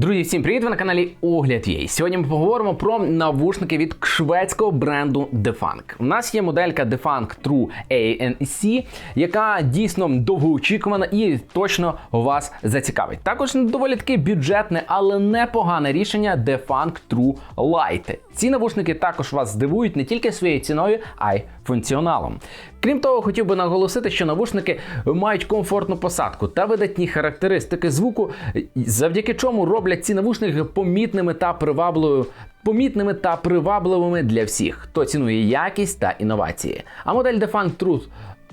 Друзі, всім привіт! Ви на каналі Огляд Є. Сьогодні ми поговоримо про навушники від шведського бренду Defunk. У нас є моделька Defunk True ANC, яка дійсно довгоочікувана і точно вас зацікавить. Також доволі таки бюджетне, але непогане рішення Defunk True Lite. Ці навушники також вас здивують не тільки своєю ціною, а й функціоналом. Крім того, хотів би наголосити, що навушники мають комфортну посадку та видатні характеристики звуку, завдяки чому роблять ці навушники помітними та привабливою. Помітними та привабливими для всіх, хто цінує якість та інновації. А модель Defunk Truth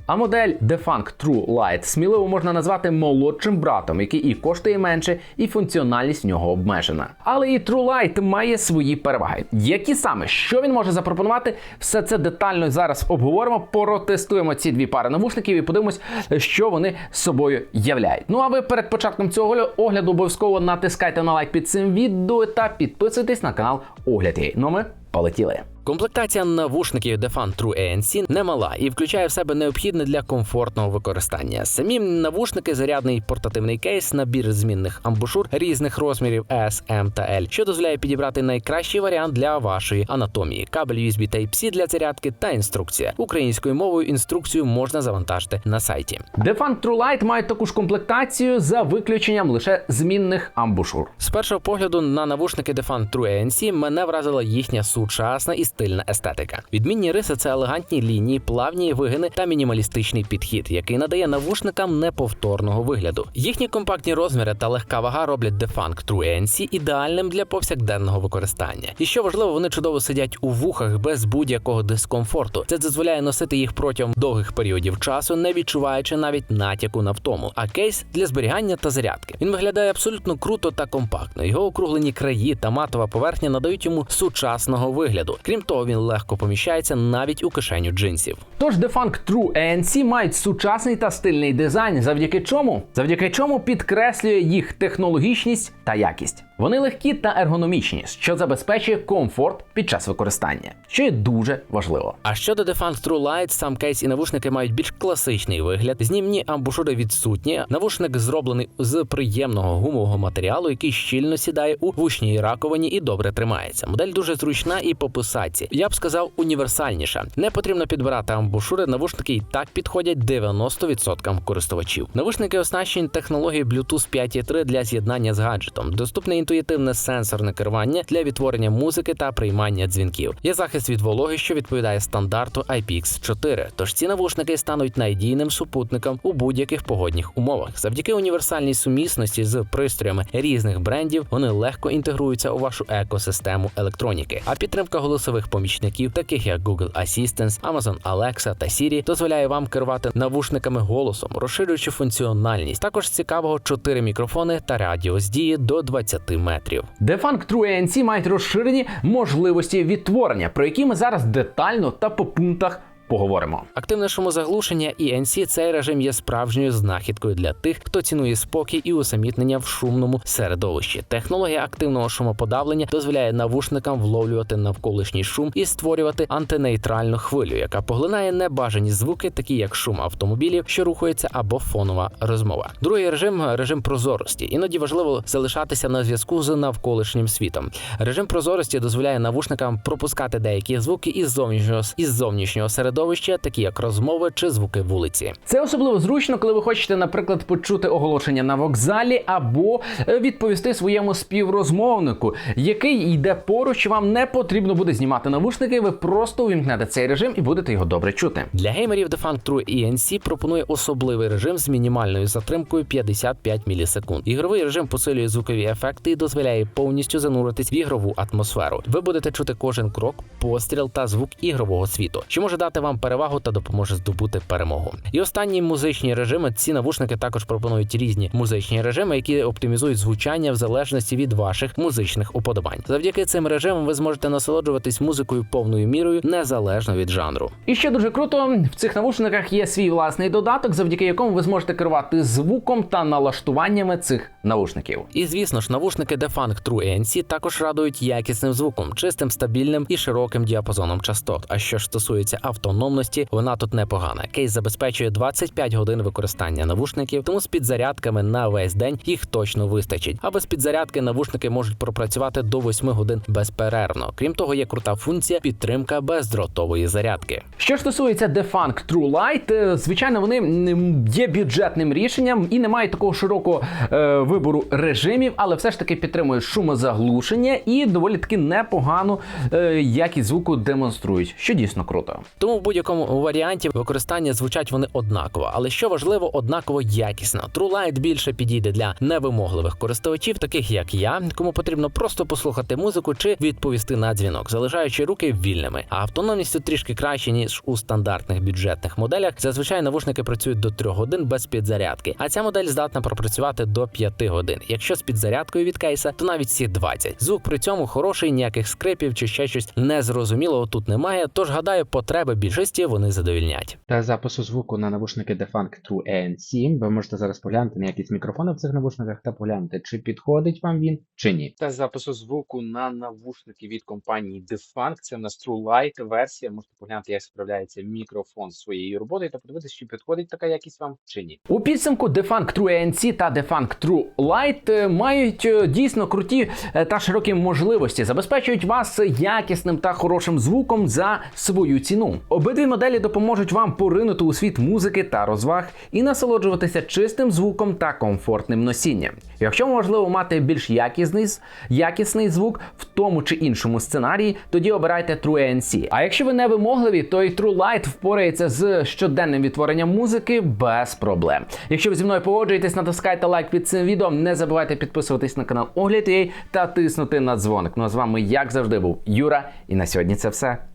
а модель Defunk True Lite сміливо можна назвати молодшим братом, який і коштує менше, і функціональність в нього обмежена. Але і True Lite має свої переваги. Які саме що він може запропонувати, все це детально зараз обговоримо. Протестуємо ці дві пари навушників і подивимось, що вони собою являють. Ну а ви перед початком цього огляду обов'язково натискайте на лайк під цим відео та підписуйтесь на канал Огляд. Ну ми полетіли. Комплектація навушників Defan True ANC немала і включає в себе необхідне для комфортного використання. Самі навушники, зарядний портативний кейс, набір змінних амбушур різних розмірів S, M та L, що дозволяє підібрати найкращий варіант для вашої анатомії. Кабель USB Type-C для зарядки та інструкція. Українською мовою інструкцію можна завантажити на сайті. Defan True Lite має таку ж комплектацію за виключенням лише змінних амбушур. З першого погляду на навушники Defan True ANC мене вразила їхня сучасна і стильна естетика. Відмінні риси це елегантні лінії, плавні вигини та мінімалістичний підхід, який надає навушникам неповторного вигляду. Їхні компактні розміри та легка вага роблять Defunk True ANC ідеальним для повсякденного використання. І що важливо, вони чудово сидять у вухах без будь-якого дискомфорту. Це дозволяє носити їх протягом довгих періодів часу, не відчуваючи навіть натяку на втому. А кейс для зберігання та зарядки. Він виглядає абсолютно круто та компактно. Його округлені краї та матова поверхня надають йому сучасного вигляду. Крім того, він легко поміщається навіть у кишеню джинсів. Тож Defunk True ANC мають сучасний та стильний дизайн, завдяки чому? Завдяки чому підкреслює їх технологічність та якість. Вони легкі та ергономічні, що забезпечує комфорт під час використання, що є дуже важливо. А щодо Defunk True Lite, сам кейс і навушники мають більш класичний вигляд. Знімні амбушури відсутні. Навушник зроблений з приємного гумового матеріалу, який щільно сідає у вушній раковині і добре тримається. Модель дуже зручна і по посадці. Я б сказав, універсальніша. Не потрібно підбирати амбушури. Навушники і так підходять 90% користувачів. Навушники оснащені технологією Bluetooth 5.3 для з'єднання з гаджетом. Доступне інтуїтивне сенсорне керування для відтворення музики та приймання дзвінків. Є захист від вологи, що відповідає стандарту IPX4. Тож ці навушники стануть надійним супутником у будь-яких погодних умовах. Завдяки універсальній сумісності з пристроями різних брендів вони легко інтегруються у вашу екосистему електроніки. А підтримка голосових помічників, таких як Google Assistant, Amazon Alexa та Siri, дозволяє вам керувати навушниками голосом, розширюючи функціональність. Також цікавого 4 мікрофони та радіус дії до 20 метрів. Defunk True ANC мають розширені можливості відтворення, про які ми зараз детально та по пунктах. Поговоримо. Активне шумозаглушення і NC цей режим є справжньою знахідкою для тих, хто цінує спокій і усамітнення в шумному середовищі. Технологія активного шумоподавлення дозволяє навушникам вловлювати навколишній шум і створювати антинейтральну хвилю, яка поглинає небажані звуки, такі як шум автомобілів, що рухаються, або фонова розмова. Другий режим режим прозорості. Іноді важливо залишатися на зв'язку з навколишнім світом. Режим прозорості дозволяє навушникам пропускати деякі звуки із зовнішнього із зовнішнього середовища середовища, такі як розмови чи звуки вулиці. Це особливо зручно, коли ви хочете, наприклад, почути оголошення на вокзалі або е, відповісти своєму співрозмовнику, який йде поруч. Вам не потрібно буде знімати навушники. Ви просто увімкнете цей режим і будете його добре чути. Для геймерів Defunk True ENC пропонує особливий режим з мінімальною затримкою 55 мілісекунд. Ігровий режим посилює звукові ефекти і дозволяє повністю зануритись в ігрову атмосферу. Ви будете чути кожен крок, постріл та звук ігрового світу, що може дати вам перевагу та допоможе здобути перемогу. І останні музичні режими ці навушники також пропонують різні музичні режими, які оптимізують звучання в залежності від ваших музичних уподобань. Завдяки цим режимам ви зможете насолоджуватись музикою повною мірою незалежно від жанру. І ще дуже круто в цих навушниках є свій власний додаток, завдяки якому ви зможете керувати звуком та налаштуваннями цих навушників. І звісно ж, навушники Defunk True ANC також радують якісним звуком, чистим, стабільним і широким діапазоном частот. А що ж стосується авто автономності вона тут непогана. Кейс забезпечує 25 годин використання навушників, тому з підзарядками на весь день їх точно вистачить. А без підзарядки навушники можуть пропрацювати до 8 годин безперервно. Крім того, є крута функція підтримка бездротової зарядки. Що ж стосується Defunk True Light, е, звичайно, вони є бюджетним рішенням і не мають такого широкого е, вибору режимів, але все ж таки підтримують шумозаглушення і доволі таки непогану е, якість звуку демонструють, що дійсно круто. Тому будь-якому варіанті використання звучать вони однаково, але що важливо, однаково якісно. TrueLight більше підійде для невимогливих користувачів, таких як я, кому потрібно просто послухати музику чи відповісти на дзвінок, залишаючи руки вільними. А автономністю трішки краще ніж у стандартних бюджетних моделях. Зазвичай навушники працюють до 3 годин без підзарядки, а ця модель здатна пропрацювати до 5 годин. Якщо з підзарядкою від кейса, то навіть всі 20. Звук при цьому хороший, ніяких скрипів чи ще щось незрозумілого тут немає. Тож гадаю, потреби більшості вони задовільнять. Та запису звуку на навушники Defunk True ANC. Ви можете зараз поглянути на якісь мікрофони в цих навушниках та поглянути, чи підходить вам він, чи ні. Та запису звуку на навушники від компанії Defunk. Це в нас True Light версія. Можете поглянути, як справляється мікрофон з своєю роботою та подивитися, чи підходить така якість вам чи ні. У підсумку Defunk True ANC та Defunk True Light е, мають е, дійсно круті е, та широкі можливості, забезпечують вас якісним та хорошим звуком за свою ціну. Обидві моделі допоможуть вам поринути у світ музики та розваг і насолоджуватися чистим звуком та комфортним носінням. Якщо можливо мати більш якісний, якісний звук в тому чи іншому сценарії, тоді обирайте True ANC. А якщо ви не вимогливі, то і True Light впорається з щоденним відтворенням музики без проблем. Якщо ви зі мною погоджуєтесь, натискайте лайк під цим відео. Не забувайте підписуватись на канал Огляд.ua та тиснути на дзвоник. Ну а з вами, як завжди, був Юра, і на сьогодні це все.